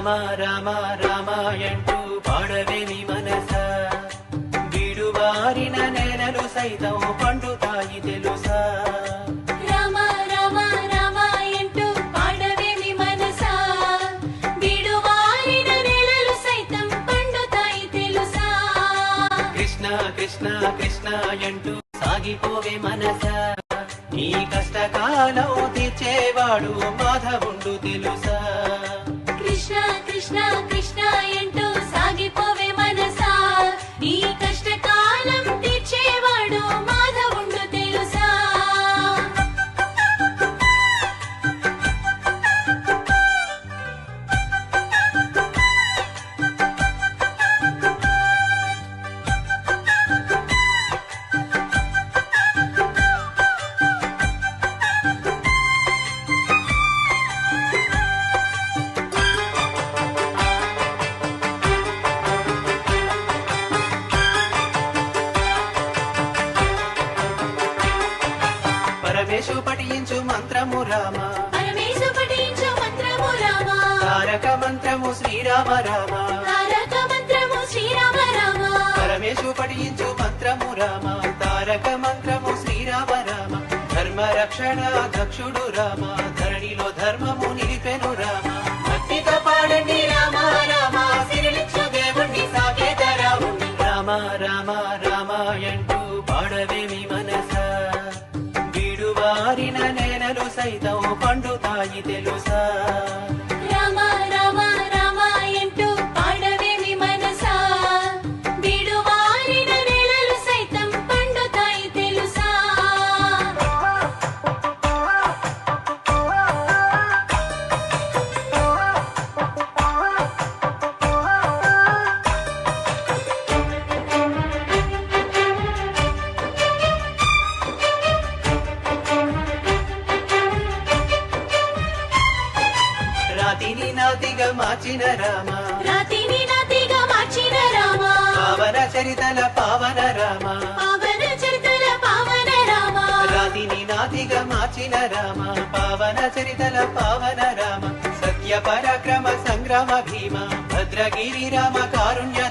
రామ రామ రామ అంటూ పాడవేమి మనసా. విడువారిన నెలలు సైతం పండుతాయి తెలుసా? కృష్ణ కృష్ణ కృష్ణ అంటూ సాగిపోవే మనస. నీ కష్టకాలం తీర్చేవాడు మాధవుండు తెలుసా? కృష్ణ కృష్ణ కృష్ణ అంటూ సాగిపోవే పఠించు మంత్రము రామ. పరమేశు పఠించు మంత్రము రామ. తారక మంత్రము శ్రీరామ రామ. తారక మంత్రము శ్రీరామ రామ. పరమేశు పఠించు మంత్రము రామ. తారక మంత్రము శ్రీరామ రామ. ధర్మ రక్షణ దక్షుడు రామ. ధరణిలో ధర్మము నిలిపెను వీడువారిన నేలలు సైతం పండుతాయి తెలుసు? రాతిని నాతిగా మార్చిన రామ. రాతిని నాతిగా మార్చిన రామ. పావన చరితల పావన రామ. పావన చరితల పావన రామ. రాతిని నాతిగా మార్చిన రామ. పావన చరితల పావన రామ. సత్య పరాక్రమ సంగ్రామ భీమ. భద్రగిరి రామ కారుణ్యధామ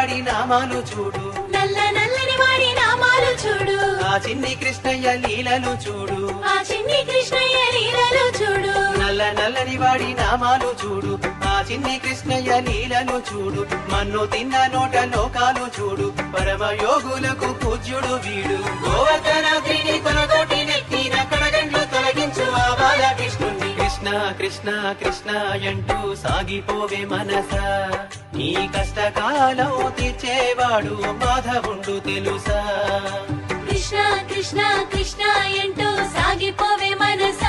వాడి నామాలు చూడు. నల్ల నల్లని వాడి నామాలు చూడు. ఆ చిన్ని కృష్ణయ్య లీలలు చూడు. ఆ చిన్ని కృష్ణయ్య లీలలు చూడు. నల్ల నల్లని వాడి నామాలు చూడు. ఆ చిన్ని కృష్ణయ్య లీలలు చూడు. మన్ను తిన్న నోట లోకాలు చూడు. పరమ యోగులకు పూజ్యుడు వీడు. గోవర్ధనాద్రిని కొనగోటి నెత్తిన కడగండ్లు తొలగించు ఆ బాలకృష్ణుని కృష్ణ కృష్ణ కృష్ణ అంటూ సాగిపోవే మనస. నీ కష్టకాలం తీర్చేవాడు మాధవుండు తెలుసా? కృష్ణ కృష్ణ కృష్ణ ఎంటూ సాగిపోవే మనసు.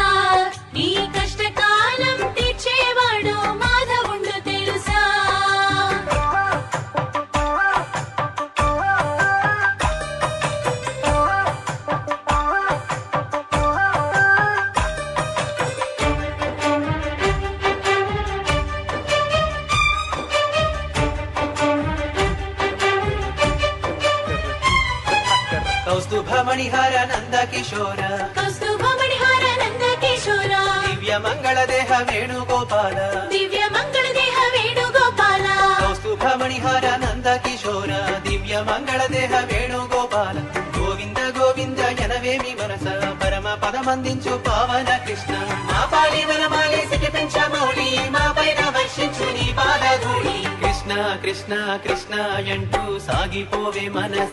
కౌస్తుభ మణిహార నంద కిశోర కౌస్తుభ మణిహార నంద కిశోర దివ్య మంగళ దేహ వేణుగోపాల దివ్య మంగళ దేహ వేణుగోపాల కౌస్తుభ మణిహార నంద కిశోర దివ్య మంగళ దేహ వేణుగోపాల గోవింద గోవింద ఎనవేమి మనస పరమ పదమందించు పావన కృష్ణ మా పాలి వనమాలి సిటిపించ మౌళి మా పైన వర్షించు నీ పాదధూళి। కృష్ణ కృష్ణ కృష్ణ అంటూ సాగిపోవే మనస.